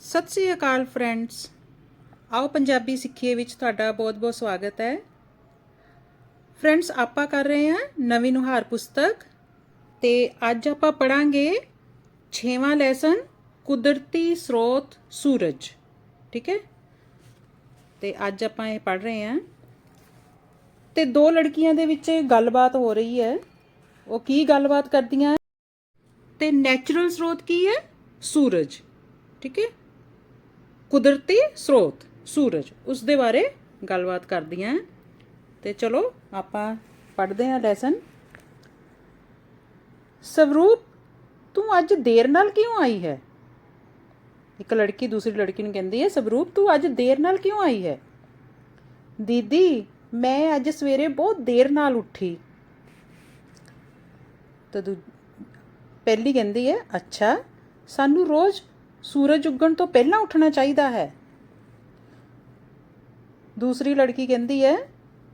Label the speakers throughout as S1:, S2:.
S1: ਸਤਿ ਸ੍ਰੀ ਅਕਾਲ friends. ਆਓ ਪੰਜਾਬੀ ਸਿੱਖੀਏ ਵਿੱਚ ਤੁਹਾਡਾ ਬਹੁਤ-ਬਹੁਤ ਸਵਾਗਤ ਹੈ। ਫਰੈਂਡਸ, ਆਪਾਂ ਕਰ ਰਹੇ ਹਾਂ ਨਵੀਂ ਨੁਹਾਰ ਪੁਸਤਕ ਤੇ ਅੱਜ ਆਪਾਂ ਪੜਾਂਗੇ 6ਵਾਂ ਲੈਸਨ ਕੁਦਰਤੀ ਸਰੋਤ ਸੂਰਜ। ਠੀਕ ਹੈ? ਤੇ ਅੱਜ ਆਪਾਂ ਇਹ ਪੜ ਰਹੇ ਹਾਂ। ਤੇ ਦੋ ਲੜਕੀਆਂ ਦੇ ਵਿੱਚ ਗੱਲਬਾਤ ਹੋ ਰਹੀ ਹੈ। ਉਹ ਕੀ ਗੱਲਬਾਤ ਕਰਦੀਆਂ? ਤੇ ਨੈਚੁਰਲ ਸਰੋਤ ਕੀ ਹੈ? ਸੂਰਜ। ਠੀਕ ਹੈ? ਕੁਦਰਤੀ ਸਰੋਤ, ਸੂਰਜ, ਉਸ ਦੇ ਬਾਰੇ ਗੱਲਬਾਤ ਕਰਦੀਆਂ ਹਾਂ। ਤੇ ਚਲੋ, ਆਪਾਂ ਪੜ੍ਹਦੇ ਹਾਂ ਲੈਸਨ ਸਵਰੂਪ, ਤੂੰ ਅੱਜ ਦੇਰ ਨਾਲ ਕਿਉਂ ਆਈ ਹੈ? ਇੱਕ ਲੜਕੀ ਦੂਸਰੀ ਲੜਕੀ ਨੂੰ ਕਹਿੰਦੀ ਹੈ, ਸਵਰੂਪ, ਤੂੰ ਅੱਜ ਦੇਰ ਨਾਲ ਕਿਉਂ ਆਈ ਹੈ? ਦੀਦੀ, ਮੈਂ ਅੱਜ ਸਵੇਰੇ ਬਹੁਤ ਦੇਰ ਨਾਲ ਉੱਠੀ। ਤਾਂ ਦੂ, ਪਹਿਲੀ ਕਹਿੰਦੀ ਹੈ, ਅੱਛਾ, ਸਾਨੂੰ ਰੋਜ਼ ਸੂਰਜ ਉੱਗਣ ਤੋਂ ਪਹਿਲਾਂ ਉੱਠਣਾ ਚਾਹੀਦਾ ਹੈ। ਦੂਸਰੀ ਲੜਕੀ ਕਹਿੰਦੀ ਹੈ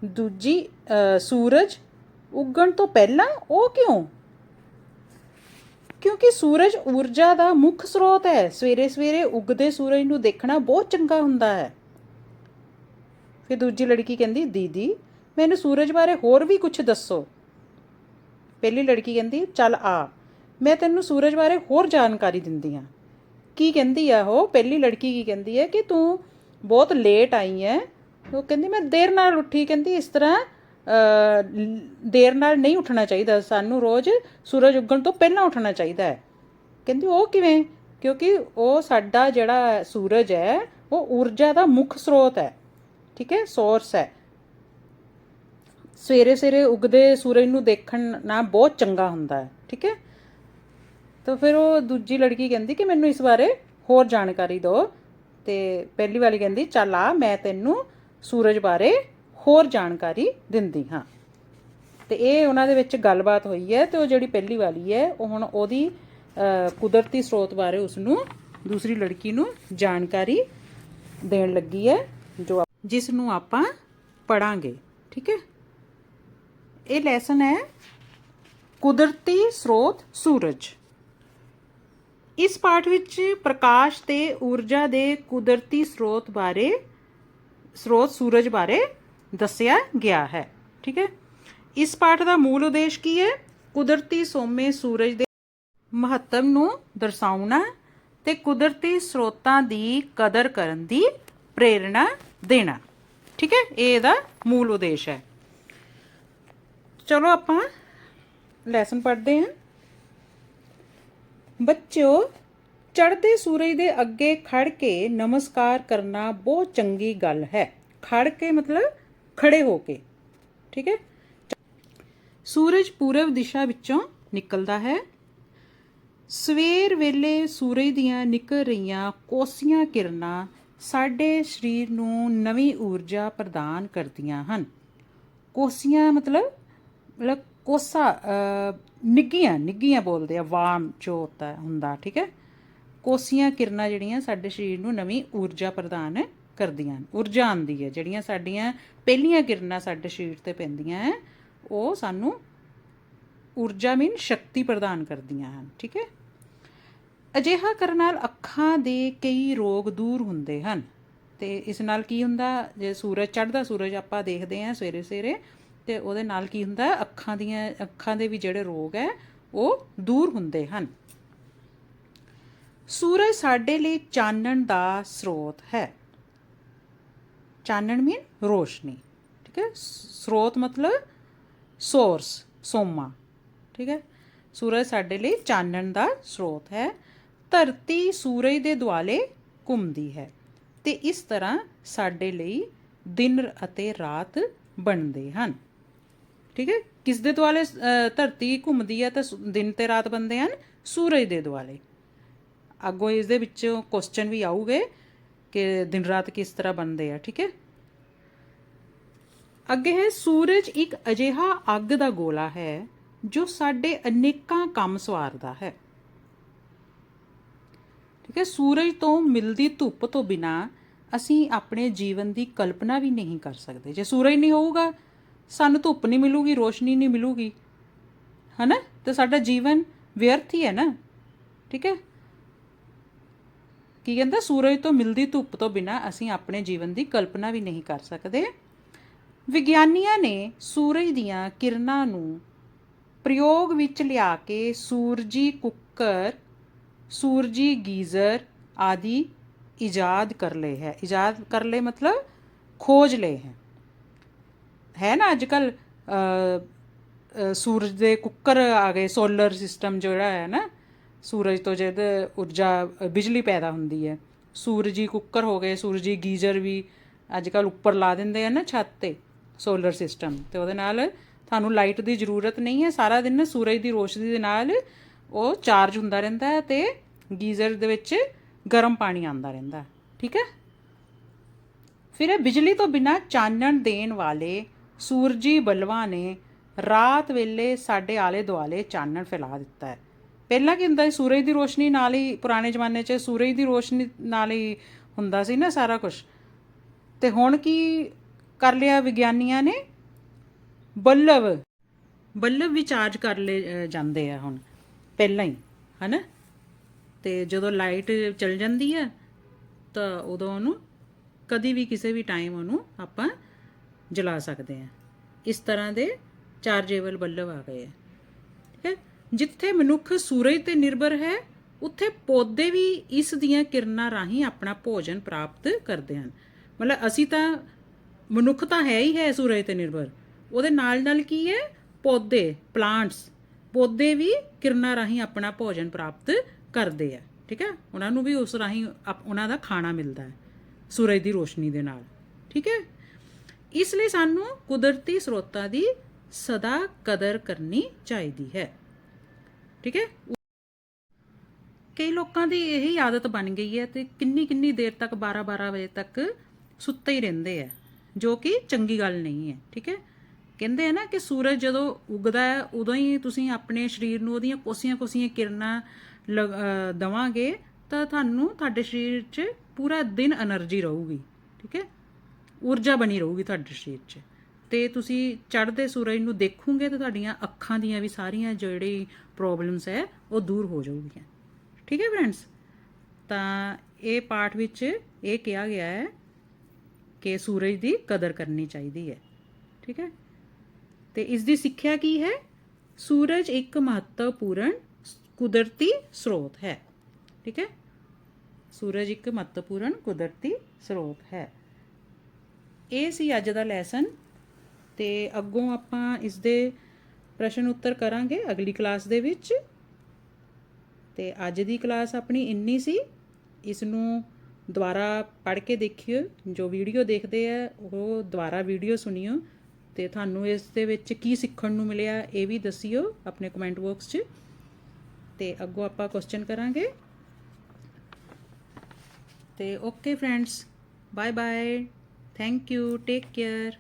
S1: ਦੂਜੀ ਅ, ਸੂਰਜ ਉੱਗਣ ਤੋਂ ਪਹਿਲਾਂ ਉਹ ਕਿਉਂ? ਕਿਉਂਕਿ ਸੂਰਜ ਊਰਜਾ ਦਾ ਮੁੱਖ ਸਰੋਤ ਹੈ। ਸਵੇਰੇ ਸਵੇਰੇ ਉੱਗਦੇ ਸੂਰਜ ਨੂੰ ਦੇਖਣਾ ਬਹੁਤ ਚੰਗਾ ਹੁੰਦਾ ਹੈ। ਫਿਰ ਦੂਜੀ ਲੜਕੀ ਕਹਿੰਦੀ ਦੀਦੀ ਮੈਨੂੰ ਸੂਰਜ ਬਾਰੇ ਹੋਰ ਵੀ ਕੁਝ ਦੱਸੋ। ਪਹਿਲੀ ਲੜਕੀ ਕਹਿੰਦੀ ਚੱਲ ਆ ਮੈਂ ਤੈਨੂੰ ਸੂਰਜ ਬਾਰੇ ਹੋਰ ਜਾਣਕਾਰੀ ਦਿੰਦੀ ਹਾਂ। ਕੀ ਕਹਿੰਦੀ ਆ ਉਹ? ਪਹਿਲੀ ਲੜਕੀ ਕੀ ਕਹਿੰਦੀ ਹੈ ਕਿ ਤੂੰ ਬਹੁਤ ਲੇਟ ਆਈ ਹੈ। ਉਹ ਕਹਿੰਦੀ, ਮੈਂ ਦੇਰ ਨਾਲ ਉੱਠੀ। ਕਹਿੰਦੀ, ਇਸ ਤਰ੍ਹਾਂ ਦੇਰ ਨਾਲ ਨਹੀਂ ਉੱਠਣਾ ਚਾਹੀਦਾ। ਸਾਨੂੰ ਰੋਜ਼ ਸੂਰਜ ਉੱਗਣ ਤੋਂ ਪਹਿਲਾਂ ਉੱਠਣਾ ਚਾਹੀਦਾ ਹੈ। ਕਹਿੰਦੀ, ਉਹ ਕਿਵੇਂ? ਕਿਉਂਕਿ ਉਹ ਸਾਡਾ ਜਿਹੜਾ ਸੂਰਜ ਹੈ, ਉਹ ਊਰਜਾ ਦਾ ਮੁੱਖ ਸਰੋਤ ਹੈ। ਠੀਕ ਹੈ? ਸੋਰਸ ਹੈ। ਸਵੇਰੇ ਸਵੇਰੇ ਉੱਗਦੇ ਸੂਰਜ ਨੂੰ ਦੇਖਣ ਨਾਲ ਬਹੁਤ ਚੰਗਾ ਹੁੰਦਾ ਹੈ। ਠੀਕ ਹੈ? ਤਾਂ ਫਿਰ ਉਹ ਦੂਜੀ ਲੜਕੀ ਕਹਿੰਦੀ ਕਿ ਮੈਨੂੰ ਇਸ ਬਾਰੇ ਹੋਰ ਜਾਣਕਾਰੀ ਦਿਓ। ਤੇ ਪਹਿਲੀ ਵਾਲੀ ਕਹਿੰਦੀ, ਚੱਲ ਆ, ਮੈਂ ਤੈਨੂੰ ਸੂਰਜ ਬਾਰੇ ਹੋਰ ਜਾਣਕਾਰੀ ਦਿੰਦੀ ਹਾਂ। ਤੇ ਇਹ ਉਹਨਾਂ ਦੇ ਵਿੱਚ ਗੱਲਬਾਤ ਹੋਈ ਹੈ ਤੇ ਉਹ ਜਿਹੜੀ ਪਹਿਲੀ ਵਾਲੀ ਹੈ, ਉਹ ਹੁਣ ਉਹਦੀ ਕੁਦਰਤੀ ਸਰੋਤ ਬਾਰੇ ਉਸ ਨੂੰ ਦੂਸਰੀ ਲੜਕੀ ਨੂੰ ਜਾਣਕਾਰੀ ਦੇਣ ਲੱਗੀ ਹੈ, ਜੋ ਜਿਸ ਨੂੰ ਆਪਾਂ ਪੜਾਂਗੇ ਠੀਕ ਹੈ? ਇਹ ਲੈਸਨ ਹੈ ਕੁਦਰਤੀ ਸਰੋਤ ਸੂਰਜ। ਇਸ ਪਾਠ ਵਿੱਚ ਪ੍ਰਕਾਸ਼ ਤੇ ਊਰਜਾ ਦੇ ਕੁਦਰਤੀ ਸਰੋਤ ਬਾਰੇ, ਸਰੋਤ ਸੂਰਜ ਬਾਰੇ ਦੱਸਿਆ ਗਿਆ ਹੈ। ਠੀਕ ਹੈ? ਇਸ ਪਾਠ ਦਾ ਮੂਲ ਉਦੇਸ਼ ਕੀ ਹੈ? ਕੁਦਰਤੀ ਸੋਮੇ ਸੂਰਜ ਦੇ ਮਹੱਤਵ ਨੂੰ ਦਰਸਾਉਣਾ ਤੇ ਕੁਦਰਤੀ ਸਰੋਤਾਂ ਦੀ ਕਦਰ ਕਰਨ ਦੀ ਪ੍ਰੇਰਣਾ ਦੇਣਾ। ਠੀਕ ਹੈ? ਇਹ ਇਹਦਾ ਮੂਲ ਉਦੇਸ਼ ਹੈ। ਚਲੋ ਆਪਾਂ ਲੈਸਨ ਪੜ੍ਹਦੇ ਹਾਂ। ਬੱਚਿਓ, ਚੜ੍ਹਦੇ ਸੂਰਜ ਦੇ ਅੱਗੇ ਖੜ ਕੇ ਨਮਸਕਾਰ ਕਰਨਾ ਬਹੁਤ ਚੰਗੀ ਗੱਲ ਹੈ। ਖੜ ਕੇ ਮਤਲਬ ਖੜੇ ਹੋ ਕੇ, ਠੀਕ ਹੈ? ਸੂਰਜ ਪੂਰਬ ਦਿਸ਼ਾ ਵਿੱਚੋਂ ਨਿਕਲਦਾ ਹੈ। ਸਵੇਰ ਵੇਲੇ ਸੂਰਜ ਦੀਆਂ ਨਿਕਲ ਰਹੀਆਂ ਕੋਸੀਆਂ ਕਿਰਨਾਂ ਸਾਡੇ ਸਰੀਰ ਨੂੰ ਨਵੀਂ ਊਰਜਾ ਪ੍ਰਦਾਨ ਕਰਦੀਆਂ ਹਨ। ਕੋਸੀਆਂ ਮਤਲਬ ਮਤਲਬ ਕੋਸਾ ਅ, ਨਿੱਗੀਆਂ ਨਿੱਗੀਆਂ ਬੋਲਦੇ ਆ ਵਾਮ ਜੋ ਹੁੰਦਾ ਹੁੰਦਾ ਠੀਕ ਹੈ? ਕੋਸੀਆਂ ਕਿਰਨਾਂ ਜਿਹੜੀਆਂ ਸਾਡੇ ਸਰੀਰ ਨੂੰ ਨਵੀਂ ਊਰਜਾ ਪ੍ਰਦਾਨ ਕਰਦੀਆਂ ਹਨ। ਊਰਜਾ ਆਉਂਦੀ ਹੈ ਜਿਹੜੀਆਂ ਸਾਡੀਆਂ ਪਹਿਲੀਆਂ ਕਿਰਨਾਂ ਸਾਡੇ ਸਰੀਰ ਤੇ ਪੈਂਦੀਆਂ ਹੈ ਉਹ ਸਾਨੂੰ ਊਰਜਾ ਮੀਨ ਸ਼ਕਤੀ ਪ੍ਰਦਾਨ ਕਰਦੀਆਂ ਹਨ ਠੀਕ ਹੈ? ਅਜਿਹਾ ਕਰਨ ਨਾਲ ਅੱਖਾਂ ਦੇ ਕਈ ਰੋਗ ਦੂਰ ਹੁੰਦੇ ਹਨ। ਤੇ ਇਸ ਨਾਲ ਕੀ ਹੁੰਦਾ? ਜੇ ਸੂਰਜ ਚੜ੍ਹਦਾ ਸੂਰਜ ਆਪਾਂ ਦੇਖਦੇ ਹਾਂ ਸਵੇਰੇ ਸਵੇਰੇ ਤੇ ਉਹਦੇ ਨਾਲ ਕੀ ਹੁੰਦਾ, ਅੱਖਾਂ ਦੀਆਂ, ਅੱਖਾਂ ਦੇ ਵੀ ਜਿਹੜੇ ਰੋਗ ਹੈ, ਉਹ ਦੂਰ ਹੁੰਦੇ ਹਨ। ਸੂਰਜ ਸਾਡੇ ਲਈ ਚਾਨਣ ਦਾ ਸਰੋਤ ਹੈ। ਚਾਨਣ ਮੀਨ ਰੋਸ਼ਨੀ, ਠੀਕ ਹੈ? ਸਰੋਤ ਮਤਲਬ ਸੋਰਸ ਸੋਮਾ, ਠੀਕ ਹੈ? ਸੂਰਜ ਸਾਡੇ ਲਈ ਚਾਨਣ ਦਾ ਸਰੋਤ ਹੈ। ਧਰਤੀ ਸੂਰਜ ਦੇ ਦੁਆਲੇ ਘੁੰਮਦੀ ਹੈ ਤੇ ਇਸ ਤਰ੍ਹਾਂ ਸਾਡੇ ਲਈ ਦਿਨ ਅਤੇ ਰਾਤ ਬਣਦੇ ਹਨ। ਠੀਕ ਹੈ? ਕਿਸ ਦੇ ਦੁਆਲੇ ਧਰਤੀ ਘੁੰਮਦੀ ਹੈ ਤਾਂ ਦਿਨ ਤੇ ਰਾਤ ਬਣਦੇ ਹਨ, ਸੂਰਜ ਦੇ ਦੁਆਲੇ। ਅੱਗੋਂ ਇਸ ਦੇ ਵਿੱਚੋਂ ਕੁਐਸਚਨ ਵੀ ਆਉਗੇ ਕਿ ਦਿਨ ਰਾਤ ਕਿਸ ਤਰ੍ਹਾਂ ਬਣਦੇ ਆ, ਠੀਕ ਹੈ? ਅੱਗੇ ਹੈ, ਸੂਰਜ ਇੱਕ ਅਜਿਹਾ ਅੱਗ ਦਾ ਗੋਲਾ ਹੈ, ਜੋ ਸਾਡੇ ਅਨੇਕਾਂ ਕੰਮ ਸਵਾਰਦਾ ਹੈ। ਠੀਕ ਹੈ, ਸੂਰਜ ਤੋਂ ਮਿਲਦੀ ਧੁੱਪ ਤੋਂ ਬਿਨਾ ਅਸੀਂ ਆਪਣੇ ਜੀਵਨ ਦੀ ਕਲਪਨਾ ਵੀ ਨਹੀਂ ਕਰ ਸਕਦੇ। ਜੇ ਸੂਰਜ ਨਹੀਂ ਹੋਊਗਾ ਸਾਨੂੰ ਧੁੱਪ ਨਹੀਂ ਮਿਲੂਗੀ, ਰੋਸ਼ਨੀ ਨਹੀਂ ਮਿਲੂਗੀ। ਹਨਾ? ਤੇ ਸਾਡਾ ਜੀਵਨ ਵਿਅਰਥ ਹੀ ਹੈ ਨਾ। ਠੀਕ ਹੈ? ਕੀ ਕਹਿੰਦਾ? ਸੂਰਜ ਤੋਂ ਮਿਲਦੀ ਧੁੱਪ ਤੋਂ ਬਿਨਾ ਅਸੀਂ ਆਪਣੇ ਜੀਵਨ ਦੀ ਕਲਪਨਾ ਵੀ ਨਹੀਂ ਕਰ ਸਕਦੇ। ਵਿਗਿਆਨੀਆਂ ਨੇ ਸੂਰਜ ਦੀਆਂ ਕਿਰਨਾਂ ਨੂੰ ਪ੍ਰਯੋਗ ਵਿੱਚ ਲਿਆ ਕੇ ਸੂਰਜੀ ਕੁੱਕਰ, ਸੂਰਜੀ ਗੀਜ਼ਰ ਆਦਿ ਇਜਾਦ ਕਰ ਲਏ ਹੈ। ਇਜਾਦ ਕਰ ਲਏ ਮਤਲਬ ਖੋਜ ਲਏ ਹੈ। ਹੈ ਨਾ ਅੱਜ ਕੱਲ ਸੂਰਜ ਦੇ ਕੁੱਕਰ ਆ ਗਏ ਸੋਲਰ ਸਿਸਟਮ ਜਿਹੜਾ ਹੈ ਨਾ, ਸੂਰਜ ਤੋਂ ਜਦ ਊਰਜਾ, ਬਿਜਲੀ ਪੈਦਾ ਹੁੰਦੀ ਹੈ, ਸੂਰਜੀ ਕੁੱਕਰ ਹੋ ਗਏ, ਸੂਰਜੀ ਗੀਜ਼ਰ ਵੀ ਅੱਜ ਕੱਲ ਉੱਪਰ ਲਾ ਦਿੰਦੇ ਆ ਨਾ ਛੱਤ ਤੇ ਸੋਲਰ ਸਿਸਟਮ ਤੇ ਉਹਦੇ ਨਾਲ ਤੁਹਾਨੂੰ ਲਾਈਟ ਦੀ ਜ਼ਰੂਰਤ ਨਹੀਂ ਹੈ, ਸਾਰਾ ਦਿਨ ਸੂਰਜ ਦੀ ਰੋਸ਼ਨੀ ਦੇ ਨਾਲ ਉਹ ਚਾਰਜ ਹੁੰਦਾ ਰਹਿੰਦਾ ਹੈ ਤੇ ਗੀਜ਼ਰ ਦੇ ਵਿੱਚ ਗਰਮ ਪਾਣੀ ਆਉਂਦਾ ਰਹਿੰਦਾ ਠੀਕ ਹੈ? ਫਿਰ ਬਿਜਲੀ ਤੋਂ ਬਿਨਾ ਚਾਨਣ ਦੇਣ ਵਾਲੇ ਸੂਰਜੀ ਬਲਬਾਂ ਨੇ ਰਾਤ ਵੇਲੇ ਸਾਡੇ ਆਲੇ ਦੁਆਲੇ ਚਾਨਣ ਫੈਲਾ ਦਿੱਤਾ ਹੈ। ਪਹਿਲਾਂ ਕੀ ਹੁੰਦਾ ਸੀ, ਸੂਰਜ ਦੀ ਰੋਸ਼ਨੀ ਨਾਲ ਹੀ, ਪੁਰਾਣੇ ਜ਼ਮਾਨੇ 'ਚ ਸੂਰਜ ਦੀ ਰੋਸ਼ਨੀ ਨਾਲ ਹੀ ਹੁੰਦਾ ਸੀ ਨਾ ਸਾਰਾ ਕੁਝ ਤੇ ਹੁਣ ਕੀ ਕਰ ਲਿਆ ਵਿਗਿਆਨੀਆਂ ਨੇ? ਬੱਲਬ ਬੱਲਬ ਵੀ ਚਾਰਜ ਕਰ ਲਏ ਜਾਂਦੇ ਆ ਹੁਣ, ਪਹਿਲਾਂ ਹੀ, ਹਨਾ? ਤੇ ਜਦੋਂ ਲਾਈਟ ਚਲ ਜਾਂਦੀ ਹੈ ਤਾਂ ਉਦੋਂ ਉਹਨੂੰ ਕਦੀ ਵੀ ਕਿਸੇ ਵੀ ਟਾਈਮ ਉਹਨੂੰ ਆਪਾਂ ਜਲਾ ਸਕਦੇ ਹਾਂ ਇਸ ਤਰ੍ਹਾਂ ਦੇ ਚਾਰਜੇਬਲ ਬੱਲਬ ਆ ਗਏ ਹੈ ਠੀਕ ਹੈ? ਜਿੱਥੇ ਮਨੁੱਖ ਸੂਰਜ ਤੇ ਨਿਰਭਰ ਹੈ, ਉੱਥੇ ਪੌਦੇ ਵੀ ਇਸ ਦੀਆਂ ਕਿਰਨਾਂ ਰਾਹੀਂ ਆਪਣਾ ਭੋਜਨ ਪ੍ਰਾਪਤ ਕਰਦੇ ਹਨ। ਮਤਲਬ ਅਸੀਂ ਤਾਂ, ਮਨੁੱਖ ਤਾਂ ਹੈ ਹੀ ਹੈ ਸੂਰਜ ਤੇ ਨਿਰਭਰ। ਉਹਦੇ ਨਾਲ ਨਾਲ ਕੀ ਹੈ? ਪੌਦੇ ਪਲਾਂਟਸ ਪੌਦੇ ਵੀ ਕਿਰਨਾਂ ਰਾਹੀਂ ਆਪਣਾ ਭੋਜਨ ਪ੍ਰਾਪਤ ਕਰਦੇ ਆ। ਠੀਕ ਹੈ? ਉਹਨਾਂ ਨੂੰ ਵੀ ਉਸ ਰਾਹੀਂ ਆਪ- ਉਹਨਾਂ ਦਾ ਖਾਣਾ ਮਿਲਦਾ ਹੈ, ਸੂਰਜ ਦੀ ਰੋਸ਼ਨੀ ਦੇ ਨਾਲ। ਠੀਕ ਹੈ? ਇਸ ਲਈ ਸਾਨੂੰ ਕੁਦਰਤੀ ਸਰੋਤਾਂ ਦੀ ਸਦਾ ਕਦਰ ਕਰਨੀ ਚਾਹੀਦੀ ਹੈ। ਠੀਕ ਹੈ? ਕਈ ਲੋਕਾਂ ਦੀ ਇਹੀ ਆਦਤ ਬਣ ਗਈ ਹੈ ਤੇ ਕਿੰਨੀ ਕਿੰਨੀ ਦੇਰ ਤੱਕ 12-12 ਵਜੇ ਤੱਕ ਸੁੱਤੇ ਹੀ ਰਹਿੰਦੇ ਆ, ਜੋ ਕਿ ਚੰਗੀ ਗੱਲ ਨਹੀਂ ਹੈ। ਠੀਕ ਹੈ? ਕਹਿੰਦੇ ਆ ਨਾ ਕਿ ਸੂਰਜ ਜਦੋਂ ਉਗਦਾ ਹੈ, ਉਦੋਂ ਹੀ ਤੁਸੀਂ ਆਪਣੇ ਸਰੀਰ ਨੂੰ ਉਹਦੀਆਂ ਕੋਸੀਆਂ-ਕੋਸੀਆਂ ਕਿਰਨਾਂ ਦਵਾਂਗੇ ਤਾਂ ਤੁਹਾਨੂੰ ਤੁਹਾਡੇ ਸਰੀਰ 'ਚ ਪੂਰਾ ਦਿਨ એનર્ਜੀ ਰਹੂਗੀ। ਠੀਕ ਹੈ? ਊਰਜਾ ਬਣੀ ਰਹੂਗੀ ਤੁਹਾਡੇ ਸਰੀਰ 'ਚ। ਤੇ ਤੁਸੀਂ ਚੜ੍ਹਦੇ ਸੂਰਜ ਨੂੰ ਦੇਖੋਗੇ ਤਾਂ ਤੁਹਾਡੀਆਂ ਅੱਖਾਂ ਦੀਆਂ ਵੀ ਸਾਰੀਆਂ ਜਿਹੜੀ ਪ੍ਰੋਬਲਮਸ ਹੈ, ਉਹ ਦੂਰ ਹੋ ਜਾਊਗੀਆਂ। ਠੀਕ ਹੈ ਫਰੈਂਡਸ ਤਾਂ ਇਹ ਪਾਠ ਵਿੱਚ ਇਹ ਕਿਹਾ ਗਿਆ ਹੈ ਕਿ ਸੂਰਜ ਦੀ ਕਦਰ ਕਰਨੀ ਚਾਹੀਦੀ ਹੈ। ਠੀਕ ਹੈ? ਤੇ ਇਸ ਦੀ ਸਿੱਖਿਆ ਕੀ ਹੈ? ਸੂਰਜ ਇੱਕ ਮਹੱਤਵਪੂਰਨ ਕੁਦਰਤੀ ਸਰੋਤ ਹੈ। ਠੀਕ ਹੈ? ਸੂਰਜ ਇੱਕ ਮਹੱਤਵਪੂਰਨ ਕੁਦਰਤੀ ਸਰੋਤ ਹੈ। ਇਹ ਸੀ ਅੱਜ ਦਾ ਲੈਸਨ ਤੇ ਅੱਗੋਂ ਆਪਾਂ ਇਸ ਦੇ ਪ੍ਰਸ਼ਨ ਉੱਤਰ ਕਰਾਂਗੇ ਅਗਲੀ ਕਲਾਸ ਦੇ ਵਿੱਚ। ਤੇ ਅੱਜ ਦੀ ਕਲਾਸ ਆਪਣੀ ਇੰਨੀ ਸੀ ਇਸ ਨੂੰ ਦੁਬਾਰਾ ਪੜ੍ਹ ਕੇ ਦੇਖਿਓ, ਜੋ ਵੀਡੀਓ ਦੇਖਦੇ ਆ, ਉਹ ਦੁਬਾਰਾ ਵੀਡੀਓ ਸੁਣਿਓ ਤੇ ਤੁਹਾਨੂੰ ਇਸ ਦੇ ਵਿੱਚ ਕੀ ਸਿੱਖਣ ਨੂੰ ਮਿਲਿਆ ਇਹ ਵੀ ਦੱਸਿਓ ਆਪਣੇ ਕਮੈਂਟ ਬਾਕਸ 'ਚ। ਤੇ ਅੱਗੋਂ ਆਪਾਂ ਕੁਐਸਚਨ ਕਰਾਂਗੇ। ਤੇ okay friends bye bye Thank you. Take care.